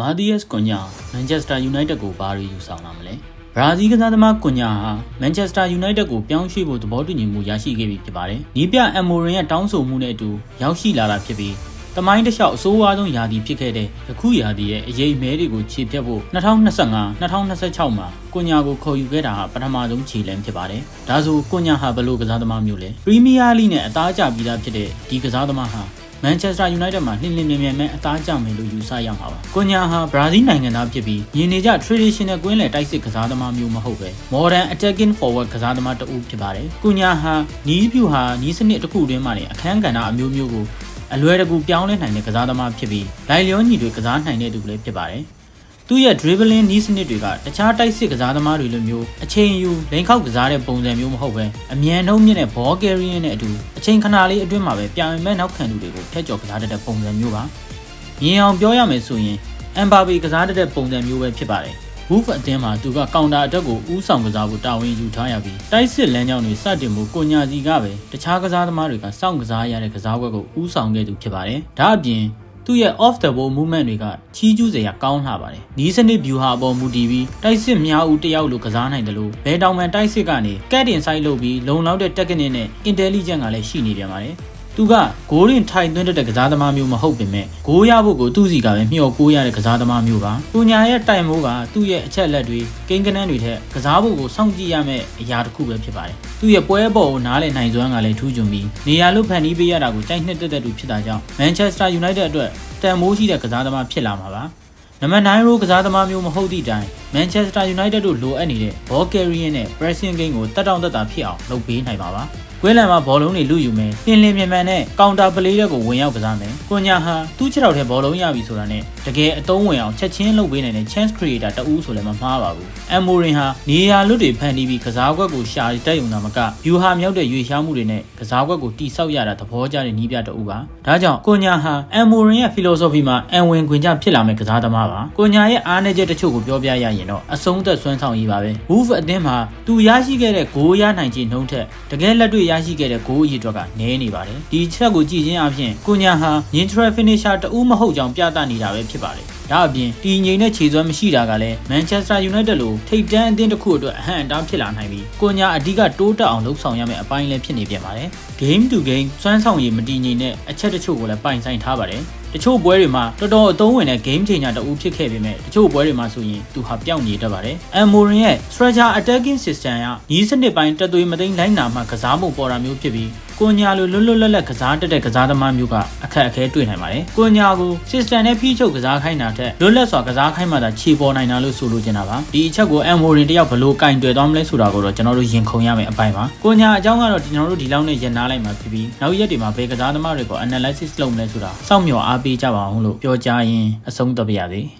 မာဒီယက်စ်ကွန်ညာမန်ချက်စတာယူနိုက်တက်ကိုဘာတွေယူဆောင်လာမလဲဘရာဇီးကစားသမားကွန်ညာဟာမန်ချက်စတာယူနိုက်တက်ကိုပြောင်းရွှေ့ဖို့သဘောတူညီမှုရရှိခဲ့ပြီဖြစ်ပါတယ်။နီးပြအမ်မိုရင်ရဲ့တောင်းဆိုမှုနဲ့အတူရောက်ရှိလာတာဖြစ်ပြီးတမိုင်းတစ်လျှောက်အဆိုးဝါးဆုံးယာတီဖြစ်ခဲ့တဲ့ယခုယာတီရဲ့အရေးမဲတွေကိုခြေပြတ်ဖို့2025-2026မှာကွန်ညာကိုခေါ်ယူခဲ့တာဟာပထမဆုံးခြေလှမ်းဖြစ်ပါတယ်။ဒါဆိုကွန်ညာဟာဘယ်လိုကစားသမားမျိုးလဲ။ပရီးမီးယားလိနဲ့အသားကျပြီးသားဖြစ်တဲ့ဒီကစားသမားဟာ မန်ချက်စတာယူနိုက်တက်မှာနှင်းနှင်းမြန်မြန်မဲ့အသားကျမယ်လို့ယူဆရမှာပါ။ကွန်ညာဟာဘရာဇီးနိုင်ငံသားဖြစ်ပြီးယင်နေကြ traditional ကွင်းလယ်တိုက်စစ်ကစားသမားမျိုးမဟုတ်ပဲ modern attacking forward ကစားသမားတဦးဖြစ်ပါတယ်။ကွန်ညာဟာနီးပြူဟာနီးစနစ်တစ်ခုတွင်းမှာနေအခန်းကဏ္ဍအမျိုးမျိုးကိုအလွယ်တကူပြောင်းလဲနိုင်တဲ့ကစားသမားဖြစ်ပြီးလိုက်လျောညီတွေကစားနိုင်တဲ့သူလည်းဖြစ်ပါတယ်။ သူ့ရဲ့ dribbling နီးစနစ်တွေကတခြားတိုက်စစ်ကစားသမားတွေလိုမျိုးအချိန်ယူလိန်ခောက်ကစားတဲ့ပုံစံမျိုးမဟုတ်ပဲအမြန်နှုံးမြင့်တဲ့ ball carrying နဲ့အတူအချိန်ခဏလေးအတွင်းမှာပဲပြောင်ရင်မဲ့နောက်ခံသူတွေကိုဖျက်ကျော်ကစားတတ်တဲ့ပုံစံမျိုးပါ။မြင်အောင်ပြောရမယ်ဆိုရင်အမ်ဘာဘီကစားတတ်တဲ့ပုံစံမျိုးပဲဖြစ်ပါတယ်။ Wolf အသင်းမှာသူကကောင်တာအတက်ကိုဥဆောင်ကစားဖို့တာဝန်ယူထားရပြီးတိုက်စစ်လမ်းကြောင်းတွေစတင်မှုကိုညာစီကပဲတခြားကစားသမားတွေကစောင့်ကစားရတဲ့ကစားကွက်ကိုဥဆောင်ခဲ့သူဖြစ်ပါတယ်။ဒါအပြင် သူ့ရဲ့ off the ball movement တွေကချီးကျူးစရာကောင်းလှပါတယ်။နီးစနစ် view ဟာအပေါ်မူတည်ပြီးတိုက်စစ်မြောက်ဦးတယောက်လိုကစားနိုင်တယ်လို့ဘယ်တောင်မှန်တိုက်စစ်ကနေကက်တင်ဆိုင်လုပ်ပြီးလုံလောက်တဲ့ technique နဲ့ intelligence ကလည်းရှိနေပြန်ပါတယ်။ သူကဂိုးရင်ထိုင်သွင်းတတ်တဲ့ကစားသမားမျိုးမဟုတ်ပေမဲ့ဂိုးရဖို့ကိုသူ့စီကပဲမျှော်ကိုးရတဲ့ကစားသမားမျိုးပါ။ပူညာရဲ့တိုင်မိုးကသူ့ရဲ့အချက်လက်တွေကိန်းကနန်းတွေထက်ကစားဖို့ကိုစောင့်ကြည့်ရမယ့်အရာတစ်ခုပဲဖြစ်ပါတယ်။သူ့ရဲ့ပွဲပေါ်ကိုနားလည်နိုင်စွမ်းကလည်းထူးချွန်ပြီးနေရာလို့ဖန်တီးပေးရတာကိုကြိုက်နှစ်တက်တဲ့သူဖြစ်တာကြောင့် Manchester United အတွက်တန်မိုးရှိတဲ့ကစားသမားဖြစ်လာမှာပါ။နံပါတ်9ရိုးကစားသမားမျိုးမဟုတ်သည့်တိုင် Manchester United တို့လိုအပ်နေတဲ့ ball carrying နဲ့ pressing game ကိုတက်တောင့်တက်တာဖြစ်အောင်လုပ်ပေးနိုင်ပါပါ။ ကွင်းလန်မှာဘောလုံးတွေလူယူမယ်။ပြင်လင်းမြန်မြန်နဲ့ကောင်တာပလေးတွေကိုဝင်ရောက်ကစားမယ်။ ကွန်ညာဟာသူ့ခြေထောက်ထဲဘောလုံးရပြီဆိုတာနဲ့တကယ်အတုံးဝင်အောင်ချက်ချင်းလုပ်ပေးနိုင်တဲ့ chance creator တဦးဆိုလည်းမမှားပါဘူး။အမ်မိုရင်ဟာနေရာလွတ်တွေဖန်တီးပြီးကစားကွက်ကိုရှာတက်ယူတာမကယူဟာမြောက်တဲ့ရွေရှားမှုတွေနဲ့ကစားကွက်ကိုတိဆောက်ရတာသဘောကျတဲ့နီးပြတဦးပါ။ဒါကြောင့်ကွန်ညာဟာအမ်မိုရင်ရဲ့ philosophy မှာအန်ဝင်ခွင်ကြဖြစ်လာမယ့်ကစားသမားပါ။ကွန်ညာရဲ့အားနည်းချက်တချို့ကိုပြောပြရရင်တော့အဆုံးသက်ဆွမ်းဆောင်ရေးပါပဲ။ Wolf အသင်းမှာသူရရှိခဲ့တဲ့ဂိုးရနိုင်ခြင်းနှုံးထက်တကယ်လက်တွေ့ရရှိခဲ့တဲ့ဂိုးအရေအတွက်ကနည်းနေပါတယ်။ဒီချက်ကိုကြည့်ခြင်းအပြင်ကွန်ညာဟာ neutral finisher တဦးမဟုတ်ကြောင်ပြသနေတာပဲဖြစ်ပါတယ်။ဒါအပြင်တီငိန်နဲ့ခြေစွမ်းမရှိတာကလည်း Manchester United လိုထိပ်တန်းအသင်းတစ်ခုအတွက်အဟန့်အတားဖြစ်လာနိုင်ပြီးကွန်ညာအဓိကတိုးတက်အောင်လှုပ်ဆောင်ရမယ့်အပိုင်းလည်းဖြစ်နေပြန်ပါတယ်။ game to game စွမ်းဆောင်ရည်မတည်ငြိမ်တဲ့အချက်တချို့ကိုလည်းပိုင်ဆိုင်ထားပါတယ်။ တချို့ပွဲတွေမှာတော်တော်အသုံးဝင်တဲ့ game changer တဦးဖြစ်ခဲ့ပေမဲ့တချို့ပွဲတွေမှာဆိုရင်သူဟာပျောက်နေတတ်ပါတယ်။ Amorin ရဲ့ structure attacking system ကညီးစနစ်ပိုင်းတက်သွေးမသိမ်းလိုက်နာမှကစားမှုပေါ်တာမျိုးဖြစ်ပြီးကိုညာလိုလွတ်လွတ်လပ်လပ်ကစားတတ်တဲ့ကစားသမားမျိုးကအခက်အခဲတွေ့နိုင်ပါတယ်။ကိုညာကို system နဲ့ဖိချုပ်ကစားခိုင်းတာထက်လွတ်လပ်စွာကစားခိုင်းမှသာခြေပေါ်နိုင်တာလို့ဆိုလိုချင်တာပါ။ဒီအချက်ကို Amorin တယောက်ဘယ်လိုကင်တွယ်သွားမလဲဆိုတာကိုတော့ကျွန်တော်တို့ရင်ခုန်ရမယ့်အပိုင်းပါ။ကိုညာအကြောင်းကတော့ကျွန်တော်တို့ဒီလောက်နဲ့ရန်နာလိုက်မှာဖြစ်ပြီးနောက်ရက်တွေမှာဘယ်ကစားသမားတွေကို analysis လုပ်မလဲဆိုတာစောင့်မျှော်အားပေးကြပါအောင်လို့ပြောကြားရင်းအဆုံးသတ်ပါရစေ။